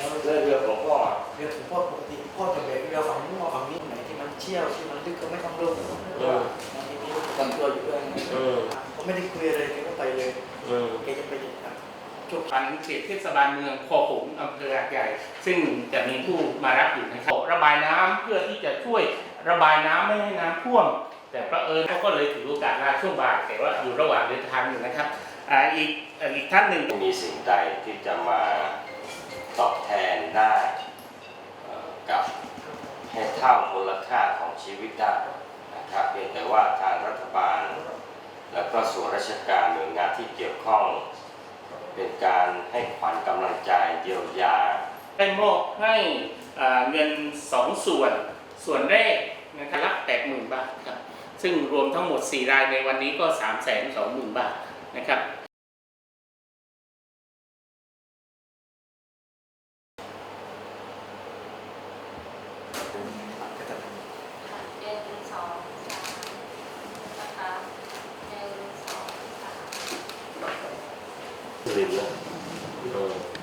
แล้วเรื่องเรือของพ่ออะเรือผมพ่อปกติพ่อจะแบกเรือฝั่งนู้นมาฝั่งนี้ไหนที่มันเชี่ยวที่มันลึกก็ไม่ต้องลงเออแล้วทีนี้ทำตัวอยู่ด้วยเออเขาไม่ได้คุยอะไรแกก็ไปเลยเออแกจะไปอย่างโชคพันเขตเทศบาลเมืองคอหงส์อำเภอหาดใหญ่ ซึ่งจะมีผู้มารับอยู่นะครับระบายน้ำเพื่อที่จะช่วยระบายน้ำไม่ให้น้ำท่วม แต่พระเผอิญเขาก็เลยถือโอกาสลาช่วงบ่ายแต่ว่าอยู่ระหว่างเดินทางอยู่นะครับอ่าอีกอ่าอีกท่านหนึ่งไม่มีสิ่งใดที่จะมาตอบแทนได้เอ่อ กับให้เท่ามูลค่าของชีวิตได้นะครับเพียงแต่ว่าทางรัฐบาล แล้วก็ส่วนราชการหน่วยงานที่เกี่ยวข้อง เป็นการให้ขวัญกำลังใจเยียวยา ได้มอบให้เงินสองส่วน ส่วนแรกนะครับรับแปดหมื่นบาทครับซึ่งรวมทั้งหมด 4 รายในวันนี้ก็ 3 2 0 0 0 0 บาทนะครับ ก็จะค่ะหนึ่งสองสามนะคะหนึ่งสองสามลืมแล้วเออ